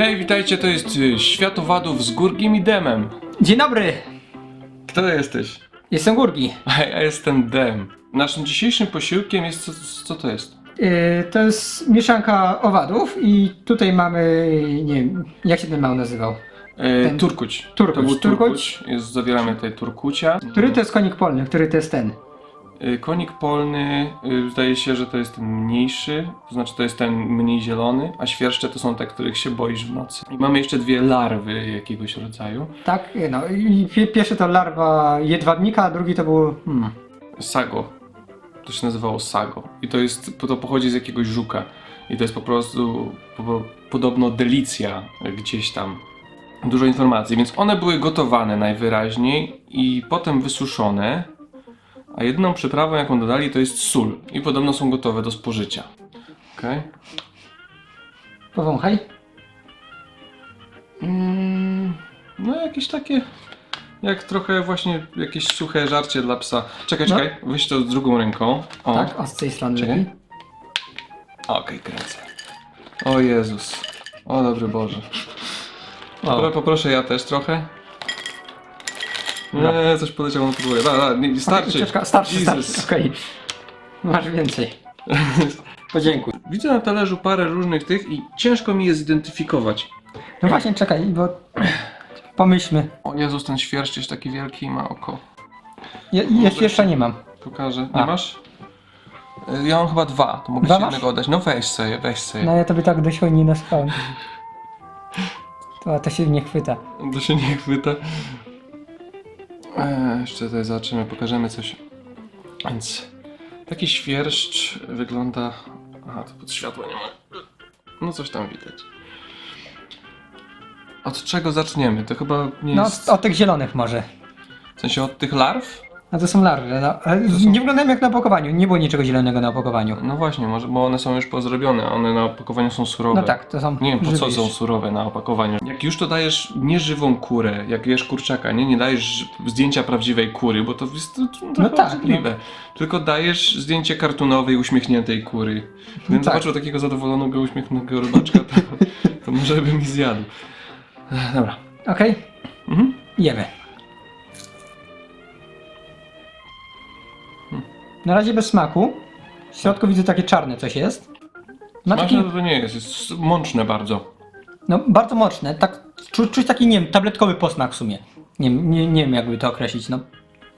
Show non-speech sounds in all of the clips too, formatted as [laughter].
Hej, witajcie, to jest y, Świat Owadów z Gurgim i Demem. Dzień dobry, Kto jesteś? jestem Gurgi. A ja jestem Dem. Naszym dzisiejszym posiłkiem jest, co, co to jest? Yy, to jest mieszanka owadów i tutaj mamy, nie wiem, jak się ten mały nazywał? E, Ten- turkuć. turkuć, To był turkuć. turkuć. Jest, zawieramy tutaj turkucia. Który to jest konik polny, który to jest ten? Y, Konik polny, y, zdaje się, że to jest ten mniejszy, to znaczy to jest ten mniej zielony, a świerszcze to są te, których się boisz w nocy. I mamy jeszcze dwie larwy jakiegoś rodzaju. Tak, no i pie- pierwszy to larwa jedwabnika, a drugi to był, hmm, Sago. To się nazywało Sago. I to jest, to pochodzi z jakiegoś żuka. I to jest po prostu po, podobno delicja gdzieś tam. Dużo informacji, więc one były gotowane najwyraźniej i potem wysuszone. A jedyną przyprawą, jaką dodali, to jest sól. I podobno są gotowe do spożycia. Okej. powąchaj. Mm, no jakieś takie, jak trochę właśnie jakieś suche żarcie dla psa. Czekaj, No. czekaj, weź to z drugą ręką. O. Tak, o z tej strony. Czekaj. Okej, kręcę. O Jezus. O dobry Boże. Pro, poproszę ja też trochę. Nie, coś poleciało na podłogę. Da, da, nie, nie starczy. Starczy, Jesus. starczy, okej. Masz więcej. [laughs] Podziękuj. Widzę na talerzu parę różnych tych i ciężko mi je zidentyfikować. No właśnie, czekaj, bo [clears throat] pomyślmy. O Jezus, ten świerszcz jest taki wielki i ma oko. Ja, jeszcze, jeszcze nie mam. Pokażę. Nie A. masz? Y, Ja mam chyba dwa, to mogę Dwa ci masz? jednego oddać. No weź sobie, weź sobie. No ja tobie tak dość hojnie naspałem. [laughs] To, to się nie chwyta. To się nie chwyta. Eee, jeszcze tutaj zobaczymy, pokażemy coś. Więc taki świerszcz wygląda. Aha, to pod światło nie ma. No coś tam widać. Od czego zaczniemy? To chyba nie No jest. od tych zielonych może. W sensie od tych larw? No to są larwy. No, ale są- Nie wyglądają jak na opakowaniu. Nie było niczego zielonego na opakowaniu. No właśnie, może, bo one są już pozrobione, a one na opakowaniu są surowe. No tak, to są. Nie wiem po co żywe są jeszcze. surowe na opakowaniu. Jak już to dajesz nieżywą kurę, jak jesz kurczaka, nie? Nie dajesz zdjęcia prawdziwej kury, bo to jest to, to trochę tak, obrzydliwe. Tylko dajesz zdjęcie kartunowej, uśmiechniętej kury. Gdybym tak. zobaczył takiego zadowolonego, uśmiechniętego robaczka, to, to może by mi zjadł. Ech, Dobra. Okej, Mhm. jemy. Na razie bez smaku. W środku widzę takie czarne coś jest. Ma taki, Smaczne to nie jest, jest mączne bardzo. no bardzo mocne, tak, czuć, czuć taki, nie wiem, tabletkowy posmak w sumie. Nie, wiem- nie, nie wiem jakby to określić, no. To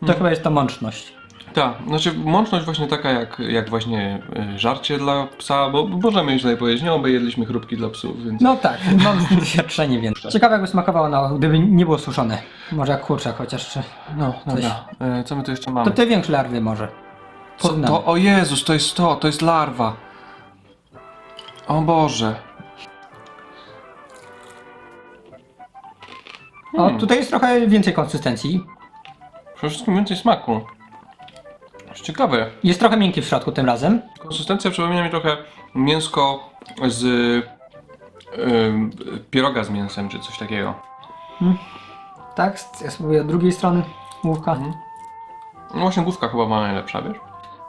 Mhm. chyba jest to mączność. Tak, znaczy mączność właśnie taka jak, jak właśnie y, żarcie dla psa, bo możemy już tutaj powiedzieć, nie obaj jedliśmy chrupki dla psów, więc... No tak, mam z tym doświadczenie, więc. Ciekawe jakby smakowało, no, gdyby nie było suszone. Może jak kurczak chociaż. No, dobra. E, co my tu jeszcze mamy? To te większe larwy może. Co Porównamy. to? O Jezus, to jest to, to jest larwa. O Boże. O, Hmm. tutaj jest trochę więcej konsystencji. Przede wszystkim więcej smaku. Jest ciekawe. Jest trochę miękki w środku tym razem. Konsystencja przypomina mi trochę mięsko z ym, pieroga z mięsem, czy coś takiego. Tak, ja spróbuję od drugiej strony główka. Mhm. No właśnie główka chyba ma najlepsza, wiesz?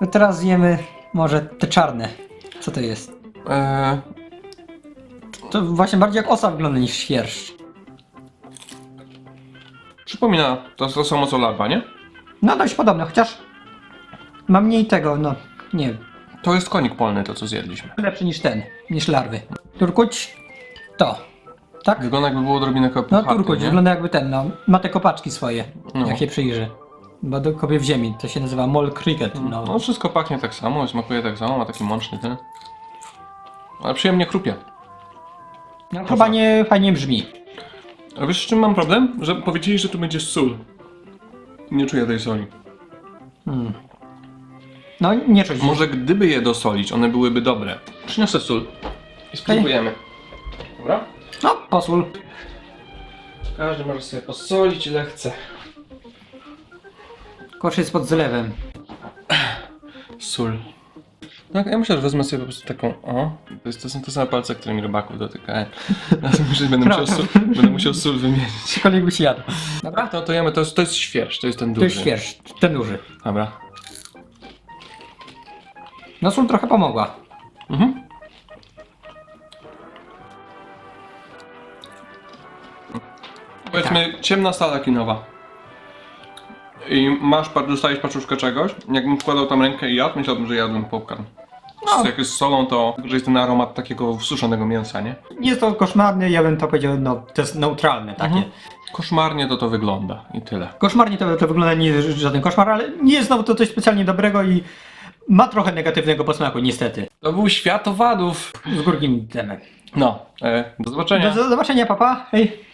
No teraz zjemy może te czarne. Co to jest? E, To właśnie bardziej jak osa wygląda niż świerszcz. przypomina to, to samo co larwa, nie? No dość podobne, chociaż ma mniej tego, no nie wiem. To jest konik polny, to co zjedliśmy. Lepszy niż ten, niż larwy. Turkuć to. Tak? Wygląda jakby było odrobinę No puchate, turkuć nie? wygląda jakby ten, no. Ma te kopaczki swoje, No. jak się przyjrzy. Bo kopie w ziemi, to się nazywa mole cricket. No. No wszystko pachnie tak samo, smakuje tak samo, ma taki mączny ten. Ale przyjemnie chrupie. no chyba nie fajnie brzmi. A wiesz z czym mam problem? Że powiedzieli, że tu będzie sól. Nie czuję tej soli. No nie czuć. Może gdyby je dosolić, one byłyby dobre. Przyniosę sól i spróbujemy. Dobra? No, posól. Każdy może sobie posolić ile chce. Kosz jest pod zlewem. Sól. Tak, ja myślę, że wezmę sobie po prostu taką, o, to, jest, to są te same palce, którymi rybaków dotykałem. [laughs] Że będę, musiał sól, będę musiał sól wymienić. Cokolwiek byś jadł. Dobra? To, to jemy, to jest, to jest świerszcz, to jest ten To duży. jest świerszcz, ten duży. Dobra. No sól trochę pomogła. Mhm. Powiedzmy, ciemna sala kinowa. I masz, dostajesz paczuszkę czegoś. Jakbym wkładał tam rękę i jadł, myślałbym, że jadłem popcorn. No. Jak jest z solą, to że jest ten aromat takiego suszonego mięsa, nie? Nie jest to koszmarne, ja bym to powiedział, no to jest neutralne takie. Mhm. Koszmarnie to to wygląda i tyle. Koszmarnie to, to wygląda nie jest żaden koszmar, ale nie jest znowu to coś specjalnie dobrego i ma trochę negatywnego posmaku, niestety. To był świat owadów. Z górkim temem. No, e, do zobaczenia. Do, do zobaczenia, papa. Hej.